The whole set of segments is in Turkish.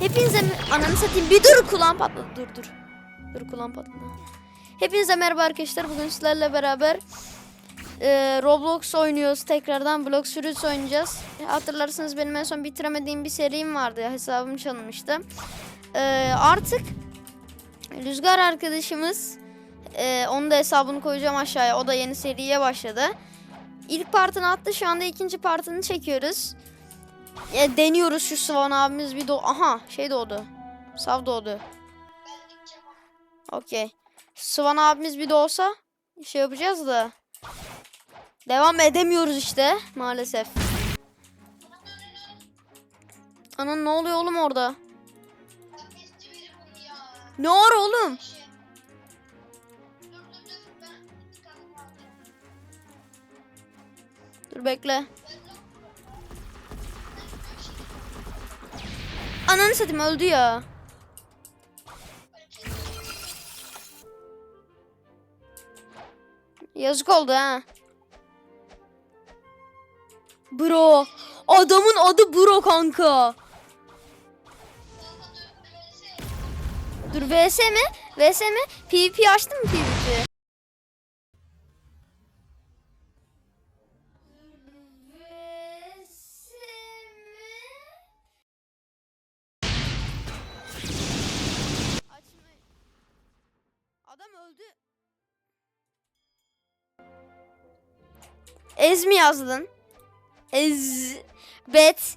Hepinize ananı satayım. Bir dur kulağım patladı. Dur dur. Dur kulağım patladı. Hepinize merhaba arkadaşlar. Bugün sizlerle beraber e, Roblox oynuyoruz. Tekrardan Blox Fruits oynayacağız. Hatırlarsınız benim en son bitiremediğim bir serim vardı. Hesabım çalınmıştı. E, artık Rüzgar arkadaşımız e, onun da hesabını koyacağım aşağıya. O da yeni seriye başladı. İlk partını attı. Şu anda ikinci partını çekiyoruz. E, deniyoruz şu Swan abimiz bir doğ... Aha şey doğdu. Sav doğdu. Okey. Swan abimiz bir doğsa şey yapacağız da. Devam edemiyoruz işte maalesef. Anan ne oluyor oğlum orada? Ne var oğlum? Dur bekle. Ananı satayım öldü ya. Yazık oldu ha. Bro. Adamın adı Bro kanka. Dur VS mi? VS mi? PvP açtın mı PvP? Ez mi yazdın? Ez. Bet.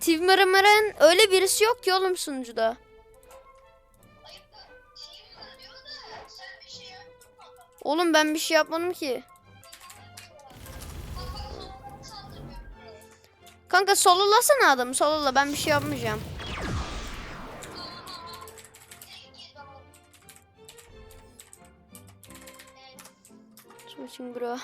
Tivmırımırın öyle birisi yok ki oğlum sunucuda. Oğlum ben bir şey yapmadım ki. Kanka sololasana adamı solola ben bir şey yapmayacağım. Switching bro.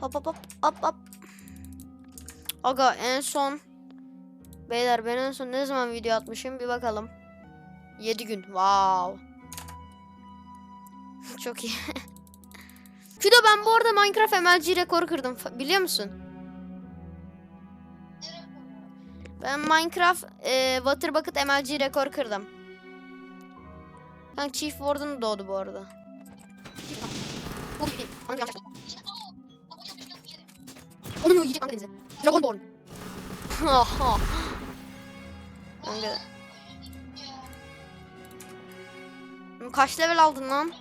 Hop hop hop hop hop. Aga en son Beyler ben en son ne zaman video atmışım bir bakalım. 7 gün. Wow. Çok iyi. Fido ben bu arada Minecraft MLG rekoru kırdım. Biliyor musun? Ben Minecraft e, Water Bucket MLG rekor kırdım. Kanka Chief Warden doğdu bu arada. Onu mu yiyecek kanka denize? Dragonborn. Kanka. Kaç level aldın lan?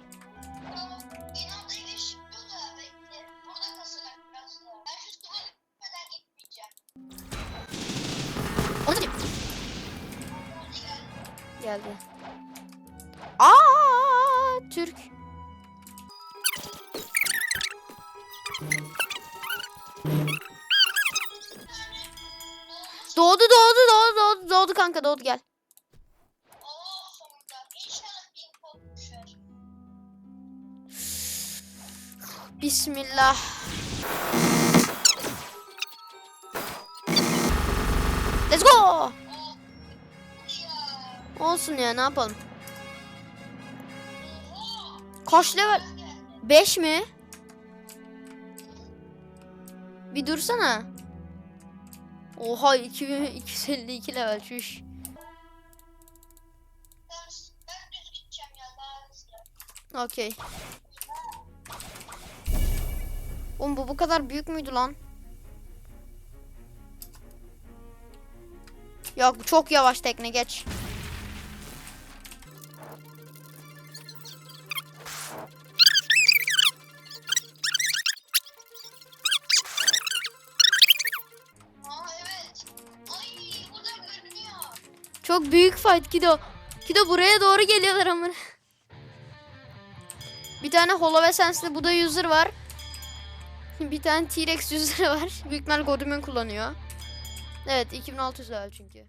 Geldi. Aa, Türk. Doğdu doğdu doğdu doğdu doğdu kanka doğdu gel. Bismillah. Let's go. Olsun ya ne yapalım. Kaç level? 5 mi? Bir dursana. Oha 2252 level çüş. Okey. Oğlum bu bu kadar büyük müydü lan? Bu çok yavaş tekne geç. Çok büyük fight Kido. Kido buraya doğru geliyorlar ama. Bir tane Holovesense'li bu da user var. Bir tane T-Rex user var. Büyük ihtimal Godwin kullanıyor. Evet 2600 level çünkü.